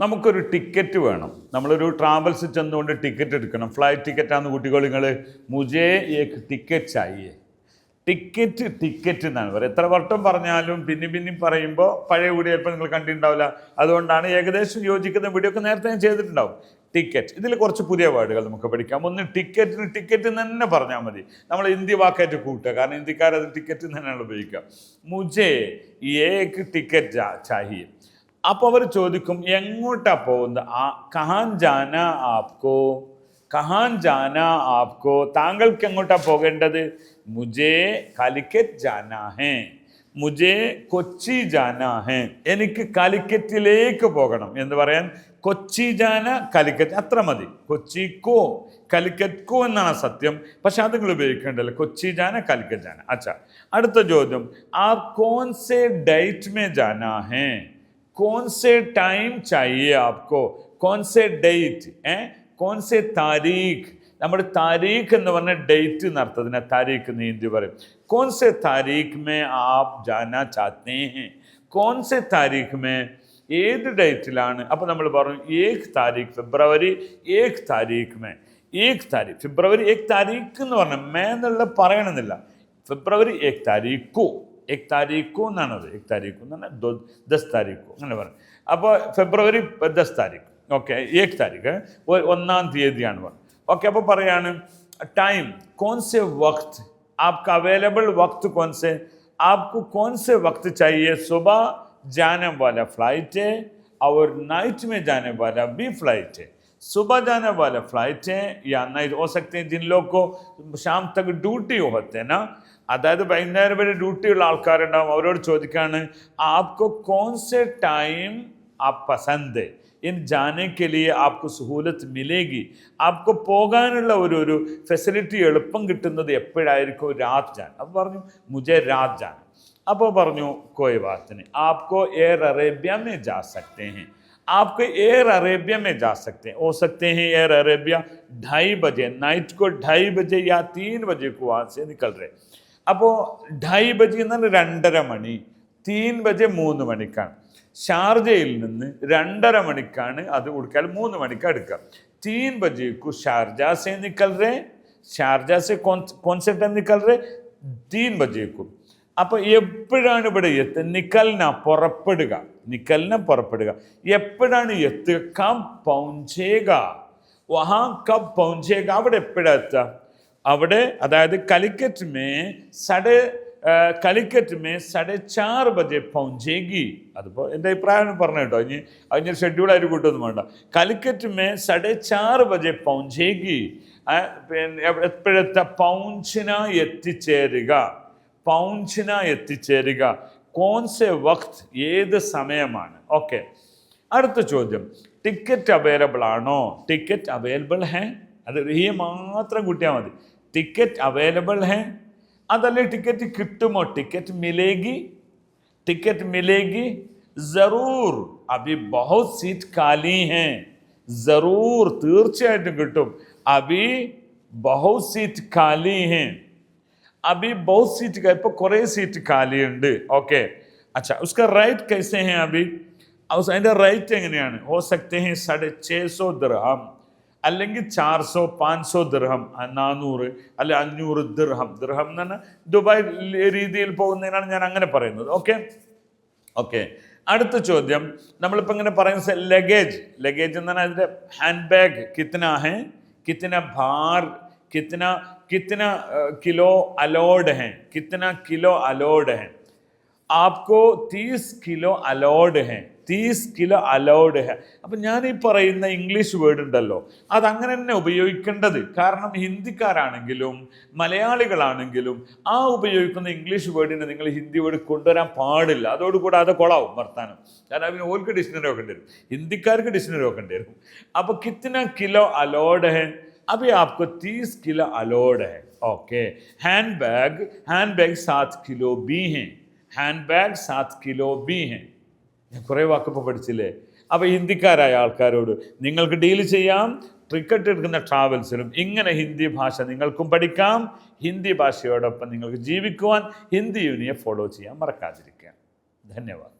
നമുക്കൊരു ടിക്കറ്റ് വേണം. നമ്മളൊരു ട്രാവൽസ് ചെന്നുകൊണ്ട് ടിക്കറ്റ് എടുക്കണം. ഫ്ലൈറ്റ് ടിക്കറ്റാന്ന് കുട്ടികൾ നിങ്ങൾ മുജേ ഏക്ക് ടിക്കറ്റ് ചായേ. ടിക്കറ്റ് ടിക്കറ്റ് എന്നാണ് പറയുക. എത്ര വട്ടം പറഞ്ഞാലും പിന്നെ പിന്നെയും പറയുമ്പോൾ പഴയ വീഡിയോ ചിലപ്പോൾ നിങ്ങൾ കണ്ടിട്ടുണ്ടാവില്ല. അതുകൊണ്ടാണ് ഏകദേശം യോജിക്കുന്ന വീഡിയോ ഒക്കെ നേരത്തെ ഞാൻ ചെയ്തിട്ടുണ്ടാവും. ടിക്കറ്റ്. ഇതിൽ കുറച്ച് പുതിയ വേർഡുകൾ നമുക്ക് പഠിക്കാം. ഒന്ന് ടിക്കറ്റിന് ടിക്കറ്റ് എന്ന് തന്നെ പറഞ്ഞാൽ മതി. നമ്മൾ ഹിന്ദി വാക്കായിട്ട് കൂട്ടുക. കാരണം ഹിന്ദിക്കാരത് ടിക്കറ്റ് തന്നെയാണ് ഉപയോഗിക്കുക. മുജേ ഏക്ക് ടിക്കറ്റ് ചാഹിയെ അപ്പോൾ അവർ ചോദിക്കും എങ്ങോട്ടാ പോകുന്നത്? ആ കഹാൻ ജാന ആപ്കോ കഹാൻ ജാന ആപ്കോ താങ്കൾക്ക് എങ്ങോട്ടാ പോകേണ്ടത്? മുജേ കാലിക്കറ്റ് ജാന ഹേ മുജേ കൊച്ചി ജാന ഹേ എനിക്ക് കാലിക്കറ്റിലേക്ക് പോകണം. എന്ന് പറയാൻ കൊച്ചി ജാന കാലിക്കറ്റ്. അത്ര മതി. കൊച്ചി കോ കാലിക്കറ്റ് കോ എന്നാണ് സത്യം. പക്ഷെ അത് നിങ്ങൾ ഉപയോഗിക്കേണ്ടല്ലോ കൊച്ചി ജാന കാലിക്കറ്റ് ജാന. അച്ഛാ അടുത്ത ചോദ്യം. ആ കോൺ ഡൈറ്റ് ഡേറ്റ് മേ ജാന ഹേ? कौन से टाइम चाहिए आपको कौन से ഡേറ്റ് ഏ കോൺ സെ താരീഖ് നമ്മുടെ താരീഖ് എന്ന് പറഞ്ഞ ഡേറ്റ് നടത്തതിനെ താരീഖ് എന്ന് ഹിന്ദി പറയും കോൺ സെ താരീഖ് മേ ആപ് ജാന ചാത്തേ ഹേ കോൺ സെ താരീഖ് മേ ഏത് ഡേറ്റിലാണ് അപ്പോൾ നമ്മൾ പറഞ്ഞു ഏക് താരീഖ് ഫെബ്രുവരി ഏക് താരീഖ് മേ ഏക് താരീഖ് ഫെബ്രുവരി ഏക് താരീഖ് എന്ന് പറഞ്ഞാൽ മേ എന്നുള്ള പറയണമെന്നില്ല ഫെബ്രുവരി ഏക് താരീഖു എക് താരീഖു എന്നാണ് അത് എക് താരീഖു എന്ന് പറഞ്ഞാൽ ദോ ദസ് താരീഖു അങ്ങനെ പറഞ്ഞു അപ്പോൾ ഫെബ്രുവരി ദസ് താരീഖ് ഓക്കെ ഏക് താരീഖ് ഒ- ഒന്നാം തീയതിയാണ് പറഞ്ഞത് ഓക്കെ അപ്പോൾ പറയാണ് टाइम कौन से वक्त आपका अवेलेबल वक्त कौन से आपको कौन से वक्त चाहिए सुबह जाने वाला फ्लाइट है और नाइट में जाने वाला भी फ्लाइट है सुबह जाने वाला फ्लाइट है या नाइट हो सकते हैं जिन लोग को शाम तक ड्यूटी होते हैं ना അതായത് വൈകുന്നേരം വരെ ഡ്യൂട്ടിയുള്ള ആൾക്കാരുണ്ടാവും അവരോട് ചോദിക്കാണ് ആപ്കോ കോൺ സെ ടൈം ആപ് പസന്ത് ഇൻ ജാനെ കെ ലിയെ ആപ്കോ സഹൂലത്ത് മിലേഗി ആപ്കോ പോകാനുള്ള ഒരു ഒരു ഫെസിലിറ്റി എളുപ്പം കിട്ടുന്നത് എപ്പോഴായിരിക്കും രാത് ജാൻ അപ്പോൾ പറഞ്ഞു മുജെ രാത് ജാൻ അപ്പോൾ പറഞ്ഞു കോയി ബാത്തിന് ആപ്കോ എയർ അറേബ്യ में जा सकते हैं आपको एयर अरेबिया में जा सकते हैं हो सकते हैं एयर अरेबिया ढाई बजे नाइट को ढाई बजे या तीन बजे को वहाँ से निकल रहे അപ്പോൾ ഢായി ബജി എന്നാൽ രണ്ടര മണി തീൻ ബജെ മൂന്ന് മണിക്കാണ് ഷാർജയിൽ നിന്ന് രണ്ടര മണിക്കാണ് അത് കൊടുക്കാൻ മൂന്ന് മണിക്ക് എടുക്കുക തീൻ ബജേക്കു ഷാർജ സെ നിക്കൽ റേ ഷാർജ സെ കോൺ കോൺ സെ ടൈം നിക്കൽ റേ തീൻ ബജേക്കും അപ്പോൾ എപ്പോഴാണ് ഇവിടെ എത്തുക നിക്കലിന പുറപ്പെടുക നിക്കലിന പുറപ്പെടുക. എപ്പോഴാണ് എത്തുക കം പൗഞ്ചേക? വഹാ കം പൗഞ്ചേക. അവിടെ എപ്പോഴാണ് എത്തുക? അവിടെ അതായത് കലിക്കറ്റ് മേ സടെ കലിക്കറ്റ് മേ സടെ ചാറ് ബജെ പൗഞ്ചേകി. അതിപ്പോൾ എന്റെ അഭിപ്രായം പറഞ്ഞു കേട്ടോ. ഇനി അതിന് ഷെഡ്യൂളായിട്ട് കൂട്ടൊന്നും വേണ്ട. കലിക്കറ്റ് മേ സടെ ചാറ് ബജെ പൗഞ്ചേകി. പിന്നെ എപ്പോഴത്തെ പൗഞ്ചിന എത്തിച്ചേരുക. പൗഞ്ചിന എത്തിച്ചേരുക. കോൺസെ വക്ത് ഏത് സമയമാണ് ഓക്കെ അടുത്ത ചോദ്യം ടിക്കറ്റ് അവൈലബിൾ ആണോ ടിക്കറ്റ് അവൈലബിൾ ഹേ അത് ഈ മാത്രം കൂട്ടിയാൽ മതി ടിക്കറ്റ് അവൈലബിൾ ഹേ അതല്ലേ ടിക്കറ്റ് കിട്ടുമോ ടിക്കറ്റ് മിലേഗി टिकट मिलेगी जरूर अभी बहुत सीट खाली हैं जरूर തീർച്ചയായിട്ടും കിട്ടും അഭി बहुत सीट खाली हैं अभी बहुत सीट का ഇപ്പോൾ കുറേ സീറ്റ് കാലിയുണ്ട് ഓക്കെ അച്ഛാ ഉസ്ക റൈറ്റ് കൈസേ ഹേ അഭി അതിന്റെ റൈറ്റ് എങ്ങനെയാണ് ഹോ സക്തേ ഹേ സാഡേ ചേസോ ദർഹം അല്ലെങ്കിൽ ചാർസോ പാൻസോ ദർഹം നാനൂറ് അല്ലെ അഞ്ഞൂറ് ദർഹം ദർഹം എന്ന് പറഞ്ഞാൽ ദുബായ് രീതിയിൽ പോകുന്നതിനാണ് ഞാൻ അങ്ങനെ പറയുന്നത് ഓക്കെ ഓക്കെ അടുത്ത ചോദ്യം നമ്മളിപ്പോൾ ഇങ്ങനെ പറയുന്ന ലഗേജ് ലഗേജ് എന്ന് പറഞ്ഞാൽ അതിന്റെ ഹാൻഡ് ബാഗ് കിത്തന ഹേ കിത്തന ഭാർ കിത്തന കിത്തന കിലോ അലോഡ് ഹേ കിത്തന കിലോ അലോഡ് ഹേ आपको तीस കിലോ അലോഡ് ഹേ തീസ് കിലോ അലൗഡ് ഹേ അപ്പം ഞാൻ ഈ പറയുന്ന ഇംഗ്ലീഷ് വേർഡ് ഉണ്ടല്ലോ അത് അങ്ങനെ തന്നെ ഉപയോഗിക്കേണ്ടത് കാരണം ഹിന്ദിക്കാരാണെങ്കിലും മലയാളികളാണെങ്കിലും ആ ഉപയോഗിക്കുന്ന ഇംഗ്ലീഷ് വേർഡിനെ നിങ്ങൾ ഹിന്ദി വേർഡ് കൊണ്ടുവരാൻ പാടില്ല അതോടുകൂടെ അത് കൊളാവും വർത്താനം കാരണം അതിന് ഓർക്ക് ഡിക്ഷണറി വെക്കേണ്ടി വരും ഹിന്ദിക്കാർക്ക് ഡിക്ഷണറി വെക്കേണ്ടി വരും അപ്പോൾ കിത്തന കിലോ അലോഡ് ഹേ अभी आपको 30 किलो अलोड है okay hand bag hand bag सात किलो भी हैं ഹാൻഡ് ബാഗ് സാത് കിലോ ബി ഹെ ഞാൻ കുറേ വാക്കിപ്പോൾ പഠിച്ചില്ലേ അപ്പോൾ ഹിന്ദിക്കാരായ ആൾക്കാരോട് നിങ്ങൾക്ക് ഡീൽ ചെയ്യാം ടിക്കറ്റ് എടുക്കുന്ന ട്രാവൽസിലും ഇങ്ങനെ ഹിന്ദി ഭാഷ നിങ്ങൾക്കും പഠിക്കാം ഹിന്ദി ഭാഷയോടൊപ്പം നിങ്ങൾക്ക് ജീവിക്കുവാൻ ഹിന്ദി യൂണിയെ ഫോളോ ചെയ്യാൻ മറക്കാതിരിക്കുക ധന്യവാദം